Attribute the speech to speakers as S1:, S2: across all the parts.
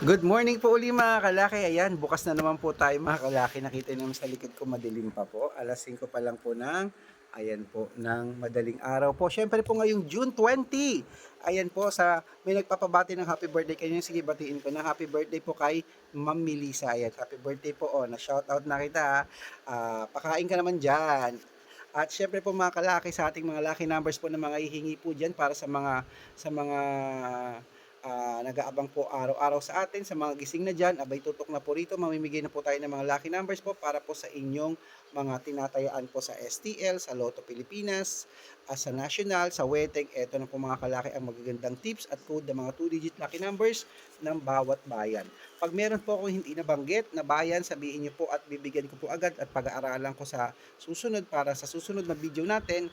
S1: Good morning po uli mga kalaki. Ayan, bukas na naman po tayo mga kalaki. Nakita naman sa likod ko madilim pa po. Alas 5 pa lang po ng, ayan po, ng madaling araw po. Syempre po ngayong June 20. Ayan po, sa, may nagpapabati ng happy birthday kayo. Sige, batiin ko na happy birthday po kay Ma'am Melissa. Ayan, happy birthday po. Oh, na-shout out na kita. Ah, pakain ka naman dyan. At syempre po mga kalaki sa ating mga lucky numbers po na mga hihingi po dyan para sa mga sa mga ah, nag-aabang po araw-araw sa atin, sa mga gising na dyan, abay tutok na po rito, mamimigay na po tayo ng mga lucky numbers po para po sa inyong mga tinatayaan po sa STL, sa Lotto Pilipinas, ah, sa National, sa Weteng, eto na po mga kalaki ang magagandang tips at code ng mga 2-digit lucky numbers ng bawat bayan. Pag meron po akong hindi nabanggit na bayan, sabihin niyo po at bibigyan ko po agad at pag-aaralan ko sa susunod para sa susunod na video natin,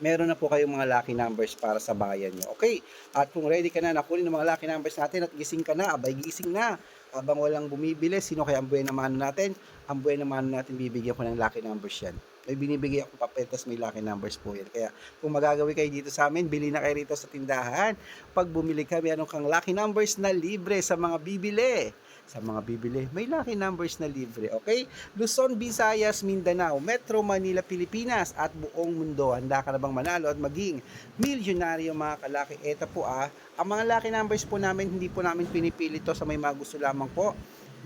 S1: meron na po kayong mga lucky numbers para sa bayan nyo. Okay, at kung ready ka na nakunin ng mga lucky numbers natin at gising ka na, abay gising na. Habang walang bumibili, sino kaya ang buhay na mano natin? Ang buhay na mano natin, bibigyan ko ng lucky numbers yan. May binibigay ako papel, tas may lucky numbers po yan. Kaya kung magagawi kayo dito sa amin, bili na kayo rito sa tindahan. Pag bumili ka, meron kang lucky numbers na libre sa mga bibili sa mga bibili. May lucky numbers na libre, okay? Luzon, Visayas, Mindanao, Metro Manila, Pilipinas at buong mundo. Handa ka na bang manalo at maging milyonaryo mga kalaki? Ito po ah, ang mga lucky numbers po namin, hindi po namin pinipili to sa may mga gusto lamang po.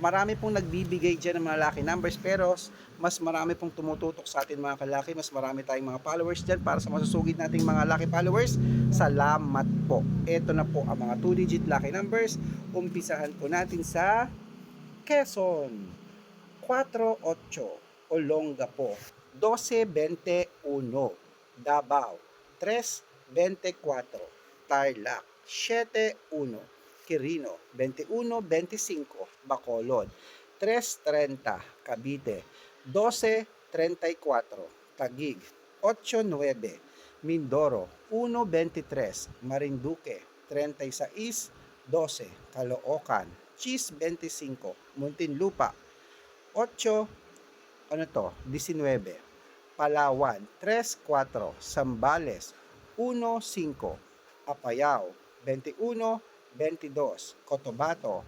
S1: Marami pong nagbibigay dyan ng mga lucky numbers pero mas marami pong tumututok sa atin mga kalaki. Mas marami tayong mga followers dyan para sa masusugid nating mga lucky followers. Salamat po. Ito na po ang mga 2-digit lucky numbers. Umpisahan po natin sa Quezon. 48 Olongapo. 1221 Davao. 324 Tarlac. 71 Quirino. 2125 Bacolod. 330 Cavite. 1234 Taguig. 89 Mindoro. 123 Marinduque. 36 12 Caloocan. Cheese 25 Muntinlupa. 8 ano to? 19 Palawan. 3-4 Sambales. 1-5 Apayao. 21 22 Cotabato.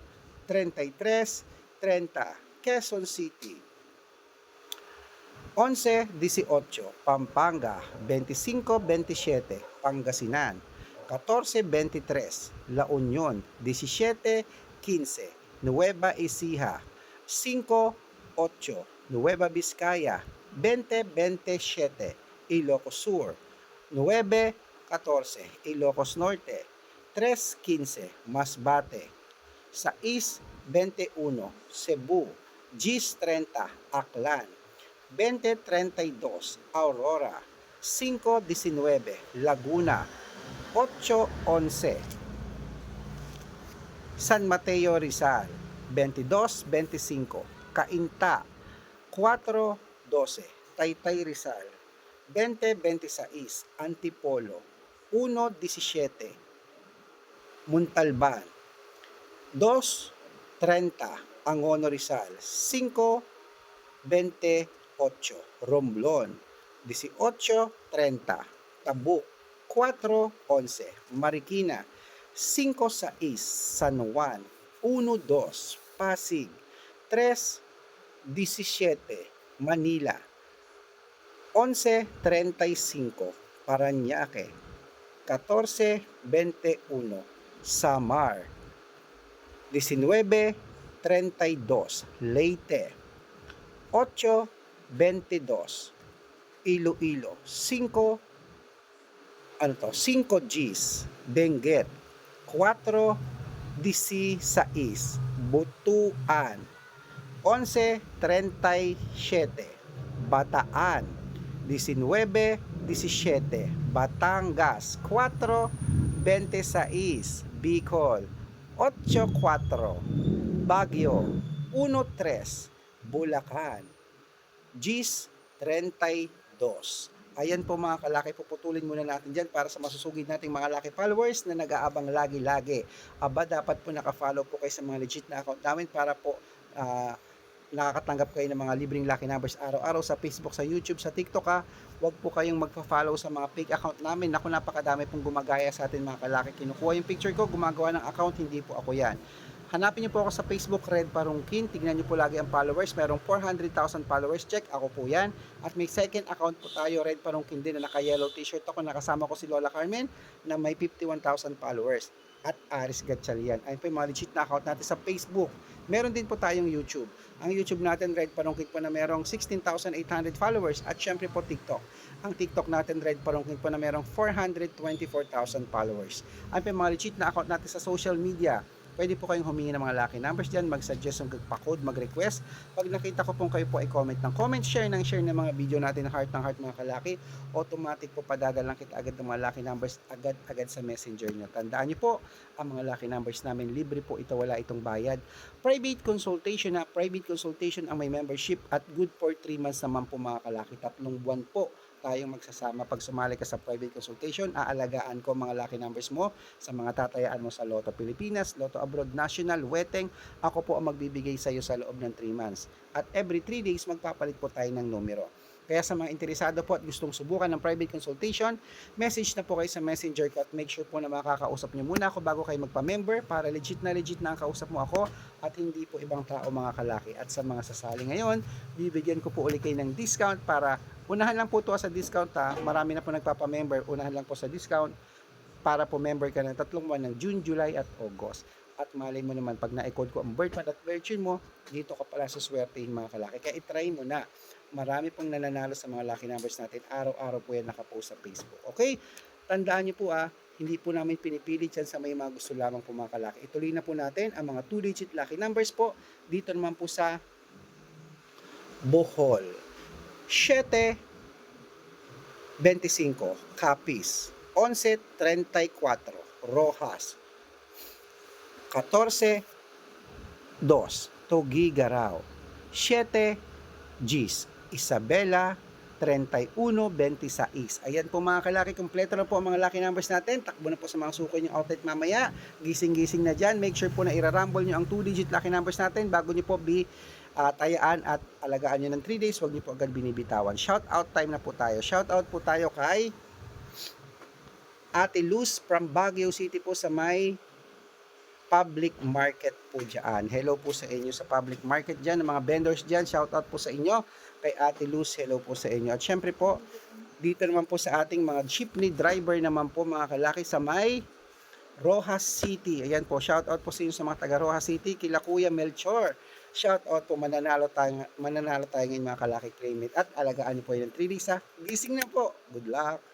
S1: 33 30 Quezon City. 11-18 Pampanga. 25-27 Pangasinan. 14-23 La Union. 17-15 Nueva Ecija. 5-8 Nueva Vizcaya. 20-27 Ilocos Sur. 9-14 Ilocos Norte. 3-15 Masbate. 6-21 Cebu. Gis 30 Aklan. 20-32 Aurora. 5-19 Laguna. 8-11 San Mateo Rizal. 22-25 Cainta. 4-12 Taytay Rizal. 20-26 Antipolo. 1-17 Muntalban. 2.30 Angono Rizal. 5.28 Romblon. 18.30 Tabuk. 4.11 Marikina. 5.6 San Juan. 1.2 Pasig. 3.17 Manila. 11.35 Paranaque. 14.21 Samar. 19.32 Leyte. 8.22 Iloilo. 5 ano to? 5 Gs. Benguet. 4 16 Butuan. 11.37 Bataan. 19.17 Batangas. 4.26 Bicol. 8.4 Baguio. 1.3 Bulacan. Gis 32. Ayan po mga kalaki, puputulin muna natin dyan para sa masusugid nating mga laki followers na nag-aabang lagi-lagi. Aba, dapat po nakafollow po kayo sa mga legit na account namin para po ah, nakakatanggap kayo ng mga libreng lucky numbers araw-araw sa Facebook, sa YouTube, sa TikTok ha. Huwag po kayong magpa-follow sa mga fake account namin. Naku, napakadami pong gumagaya sa atin mga kalaki. Kinukuha yung picture ko, gumagawa ng account, hindi po ako yan. Hanapin niyo po ako sa Facebook, Red Parungkin. Tignan niyo po lagi ang followers. Merong 400,000 followers. Check, ako po yan. At may second account po tayo, Red Parungkin din, na naka-yellow t-shirt ako. Nakasama ko si Lola Carmen na may 51,000 followers. At Aris Gatchalian. Ayun po yung mga legit na account natin sa Facebook. Meron din po tayong YouTube. Ang YouTube natin, Red Parungkin po na merong 16,800 followers. At syempre po TikTok. Ang TikTok natin, Red Parungkin po na merong 424,000 followers. Ayun po yung mga legit na account natin sa social media pwede po kayong humingi ng mga lucky numbers dyan, mag-suggest ng pa-code, mag-request. Pag nakita ko pong kayo po ay comment ng comment, share ng share ng mga video natin, heart ng heart mga kalaki, automatic po padadalang kita agad ng mga lucky numbers agad-agad sa messenger nyo. Tandaan nyo po, ang mga lucky numbers namin, libre po ito, wala itong bayad. Private consultation na, private consultation ang may membership at good for 3 months naman po mga kalaki, tatlong buwan po tayong magsasama pag sumali ka sa private consultation, aalagaan ko mga lucky numbers mo sa mga tatayaan mo sa Lotto Pilipinas, Lotto Abroad National, Weteng. Ako po ang magbibigay sa iyo sa loob ng 3 months. At every 3 days, magpapalit po tayo ng numero. Kaya sa mga interesado po at gustong subukan ng private consultation, message na po kayo sa messenger ko at make sure po na makakausap nyo muna ako bago kayo magpa-member para legit na legit na ang kausap mo ako at hindi po ibang tao mga kalaki. At sa mga sasali ngayon, bibigyan ko po ulit kayo ng discount para unahan lang po to sa discount ha. Marami na po nagpapa-member, unahan lang po sa discount para po member ka ng tatlong buwan ng June, July at August. At malay mo naman pag na-code ko ang birth month at virgin mo, dito ka pala sa swertein mga kalaki. Kaya itry mo na. Marami pong nananalo sa mga lucky numbers natin. Araw-araw po yan nakapost sa Facebook. Okay? Tandaan niyo po ah, hindi po namin pinipilit yan sa may mga gusto lamang po mga kalaki. Ituloy na po natin ang mga 2-digit lucky numbers po. Dito naman po sa Bohol. 7 25 Capiz. 11 34 Rojas. 14 2 Tugigaraw. 7 Gis. Isabela 31-26. Ayan po mga kalaki, kompleto na po ang mga lucky numbers natin. Takbo na po sa mga suko nyo outlet mamaya. Gising-gising na dyan. Make sure po na irarumble nyo ang 2-digit lucky numbers natin bago nyo po be uh, tayaan at alagaan nyo ng 3 days. Huwag nyo po agad binibitawan. Shout out time na po tayo. Shout out po tayo kay Ate Luz from Baguio City po sa may public market po dyan. Hello po sa inyo sa public market dyan, ng mga vendors dyan. Shout out po sa inyo. Kay Ate Luz, hello po sa inyo. At syempre po, dito naman po sa ating mga jeepney driver naman po mga kalaki sa may Rojas City. Ayan po, shout out po sa inyo sa mga taga Rojas City, kila Kuya Melchor. Shout out po, mananalo tayo, mananalo tayo ngayon mga kalaki claim it. At alagaan niyo po yun ng 3 days ha. Gising na po. Good luck.